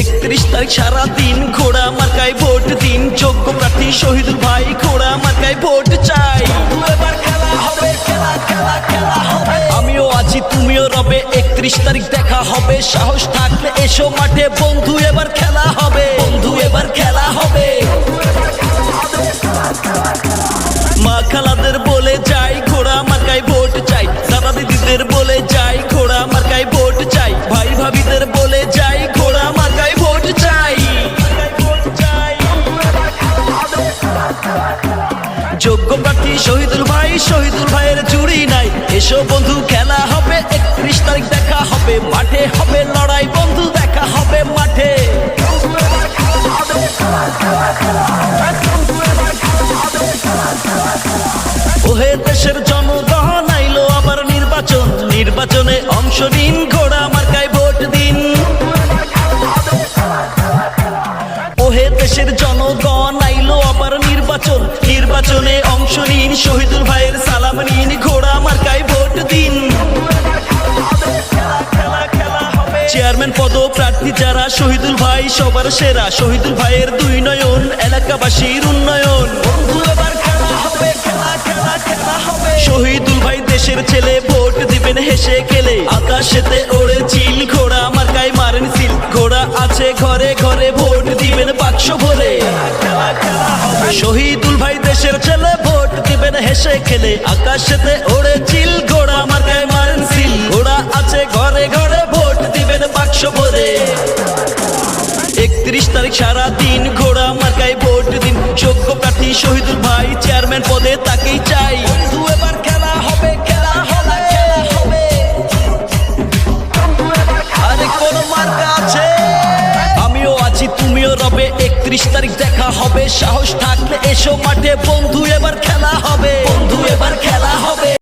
একত্রিশ তারিখ সারা দিন ঘোড়া মার্কায় ভোট দিন। যোগ্য প্রার্থী শহীদুল ভাই ঘোড়া মার্কায় ভোট চাই। আমিও আছি, তুমিও রবে, একত্রিশ তারিখ দেখা হবে। সাহস থাকলে এসো মাঠে, বন্ধু এবার খেলা হবে। বন্ধু এবার খেলা হবে। মা খালাদের বলে যাই, ঘোড়া মার্কায় ভোট চাই। দাদা দিদিদের বলে যাই যোগ্য প্রার্থী শহীদুল ভাই, শহীদুল ভাইয়ের জুড়ি নাই। এসো বন্ধু, খেলা হবে, একত্রিশ তারিখ দেখা হবে, মাঠে হবে লড়াই, বন্ধু, দেখা হবে মাঠে। ওহে দেশের জনগণ, আইলো আবার নির্বাচন। নির্বাচনে অংশ নিন নির্বাচনে অংশ নিন। শহীদুল ভাইয়ের সালাম নিন। ঘোড়া মার্কায় ভোট দিন। চেয়ারম্যান পদ প্রার্থী যারা, শহীদুল ভাই সবার সেরা। শহীদুল ভাইয়ের দুই নয়ন, এলাকাবাসীর উন্নয়ন। শহীদুল ভাই দেশের ছেলে, ভোট দিবেন হেসে খেলে। আকাশেতে ওড়ে চিল, ঘোড়া মার্কায় মারেন সিল। ঘোড়া আছে ঘরে ঘরে, ভোট দিবেন বাক্স ভরে। শহীদুল হেসে খেলে আকাশেতে ওড়ে চিল ঘোড়া, মার্কায় মারেন সিল। ঘোড়া আছে ঘরে ঘরে, ভোট দিবেন বাক্স ভরে। একত্রিশ তারিখ সারা দিন তুমিও রবে একত্রিশ তারিখ দেখা হবে। সাহস থাকলে এসো মাঠে। বন্ধু এবার খেলা হবে।